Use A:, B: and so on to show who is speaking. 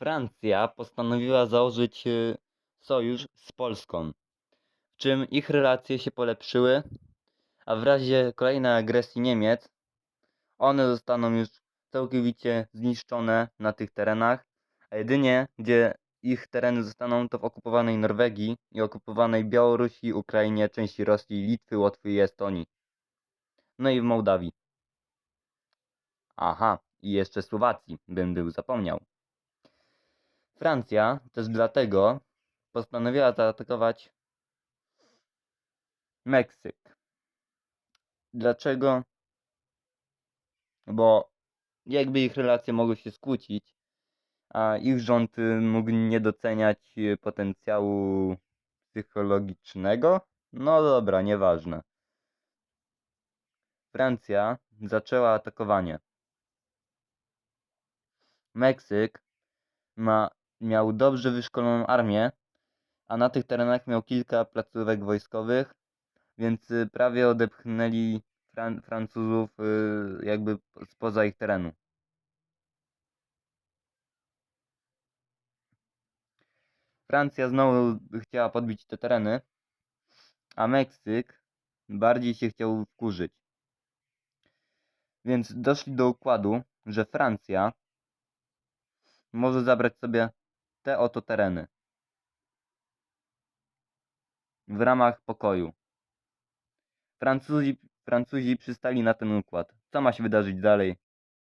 A: Francja postanowiła założyć y, sojusz z Polską, w czym ich relacje się polepszyły, a w razie kolejnej agresji Niemiec one zostaną już całkowicie zniszczone na tych terenach, a jedynie gdzie ich tereny zostaną to w okupowanej Norwegii i okupowanej Białorusi, Ukrainie, części Rosji, Litwy, Łotwy i Estonii. No i w Mołdawii. Aha, i jeszcze Słowacji, bym był zapomniał. Francja też dlatego postanowiła zaatakować Meksyk. Dlaczego? Bo jakby ich relacje mogły się skłócić, a ich rząd mógł nie doceniać potencjału psychologicznego? No dobra, nieważne. Francja zaczęła atakowanie. Meksyk ma, miał dobrze wyszkoloną armię, a na tych terenach miał kilka placówek wojskowych, więc y, prawie odepchnęli Fran- Francuzów y, jakby spoza ich terenu. Francja znowu chciała podbić te tereny, a Meksyk bardziej się chciał wkurzyć. Więc doszli do układu, że Francja może zabrać sobie te oto tereny w ramach pokoju. Francuzi, Francuzi przystali na ten układ. Co ma się wydarzyć dalej?